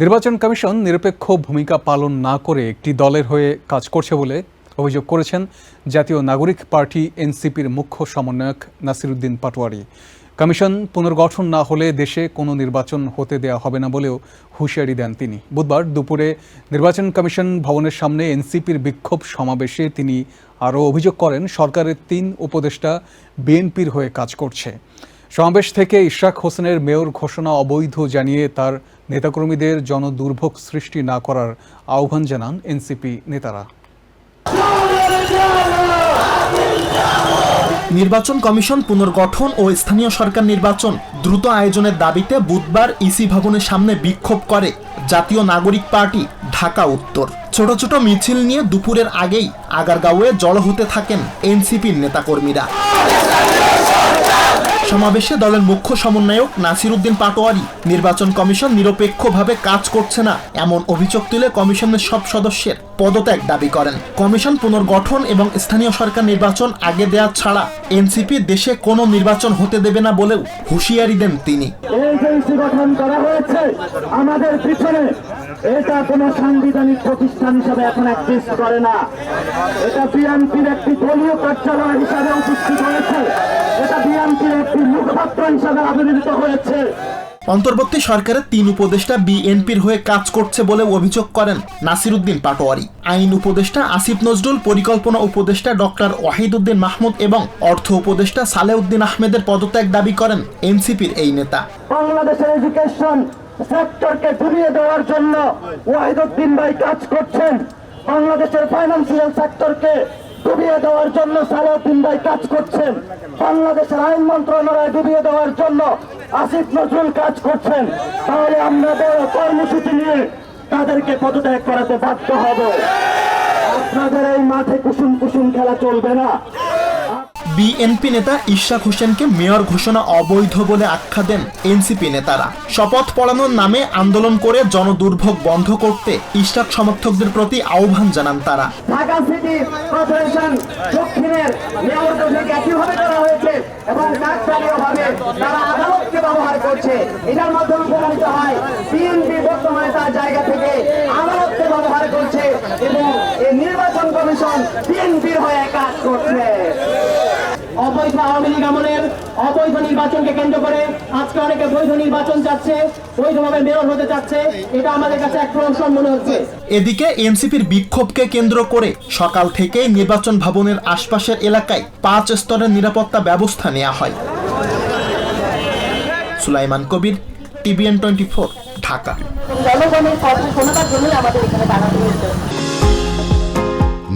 নির্বাচন কমিশন নিরপেক্ষ ভূমিকা পালন না করে একটি দলের হয়ে কাজ করছে বলে অভিযোগ করেছেন জাতীয় নাগরিক পার্টি এনসিপির মুখ্য সমন্বয়ক নাসিরুদ্দিন পাটোয়ারি। কমিশন পুনর্গঠন না হলে দেশে কোনো নির্বাচন হতে দেয়া হবে না বলেও হুঁশিয়ারি দেন তিনি। বুধবার দুপুরে নির্বাচন কমিশন ভবনের সামনে এনসিপির বিক্ষোভ সমাবেশে তিনি আরও অভিযোগ করেন, সরকারের তিন উপদেষ্টা বিএনপির হয়ে কাজ করছে। সমাবেশ থেকে ইশরাক হোসেনের মেয়র ঘোষণা অবৈধ জানিয়ে তার নেতাকর্মীদের জনদুর্ভোগ সৃষ্টি না করার আহ্বান জানান এনসিপি নেতারা। নির্বাচন কমিশন পুনর্গঠন ও স্থানীয় সরকার নির্বাচন দ্রুত আয়োজনের দাবিতে বুধবার ইসি ভবনের সামনে বিক্ষোভ করে জাতীয় নাগরিক পার্টি, ঢাকা উত্তর। ছোট ছোট মিছিল নিয়ে দুপুরের আগেই আগারগাঁওয়ে জড়ো হতে থাকেন এনসিপির নেতাকর্মীরা। সমাবেশে দলের মুখ্য সমন্বয়ক নাসিরুদ্দিন পাটোয়ারি, নির্বাচন কমিশন নিরপেক্ষভাবে কাজ করছে না, এমন অভিযোগ তুলে কমিশনের সব সদস্যের পদত্যাগ দাবি করেন। কমিশন পুনর্গঠন এবং স্থানীয় সরকার নির্বাচন আগে দেওয়া ছাড়া এনসিপি দেশে কোনো নির্বাচন হতে দেবে না বলেও হুঁশিয়ারি দেন তিনি। আমাদের পিছনে এটা কোনো সাংবিধানিক প্রতিষ্ঠান হিসাবে এখন এক্সিস্ট করে না। এটা বিএনপির একটি দলীয় কার্যালয় হিসাবে উপস্থিত হয়েছে। এটা বিএনপির একটি মুখপাত্র হিসাবে আবির্ভূত হয়েছে। অন্তর্বর্তী সরকারের তিন উপদেষ্টা বিএনপির হয়ে কাজ করছে বলে অভিযোগ করেন নাসিরুদ্দিন পাটোয়ারি। আইন উপদেষ্টা আসিফ নজরুল, পরিকল্পনা উপদেষ্টা ডক্টর ওয়াহিদুদ্দিন মাহমুদ এবং অর্থ উপদেষ্টা সালেউদ্দিন আহমেদের পদত্যাগ দাবি করেন এনসিপির এই নেতা। বাংলাদেশের এডুকেশন সেক্টরকে ডুবিয়ে দেওয়ার জন্য ওয়াহিদুদ্দিন ভাই কাজ করছেন। বাংলাদেশের ফাইন্যান্সিয়াল সেক্টরকে ডুবিয়ে দেওয়ার জন্য সালাউদ্দিন ভাই কাজ করছেন। বাংলাদেশের আইন মন্ত্রণালয় ডুবিয়ে দেওয়ার জন্য আসিফ নজরুল কাজ করছেন। তাহলে আমরা বড় কর্মসূচি নিয়ে তাদেরকে পদত্যাগ করাতে বাধ্য হব। আপনাদের এই মাঠে কুসুম কুসুম খেলা চলবে না। বিএনপি নেতা ইশরাক হোসেনকে মেয়র ঘোষণা অবৈধ বলে আখ্যা দেন এনসিপি নেতারা। শপথ পড়ানোর নামে আন্দোলন করে জনদুর্ভোগ বন্ধ করতে ইশরাক সমর্থকদের প্রতি আহ্বান জানান তারা। নির্বাচন কমিশন হয়ে কাজ করছে। অবৈধ আওয়ামী লীগ আমলের অবৈধ নির্বাচনকে কেন্দ্র করে আজকে অনেকে বৈধ নির্বাচন চাচ্ছে বৈধভাবে মেয়র হতে চাচ্ছে। এটা আমাদের কাছে এক প্রহসন মনে হচ্ছে। এদিকে এনসিপির বিক্ষোভকে কেন্দ্র করে সকাল থেকেই নির্বাচন ভবনের আশপাশের এলাকায় পাঁচ স্তরের নিরাপত্তা ব্যবস্থা নেওয়া হয়। Sulaiman Kabir TVN twenty four Dhaka. জনগণের কথা শোনাবার জন্যই আমাদের এখানে দাঁড়ানো হয়েছে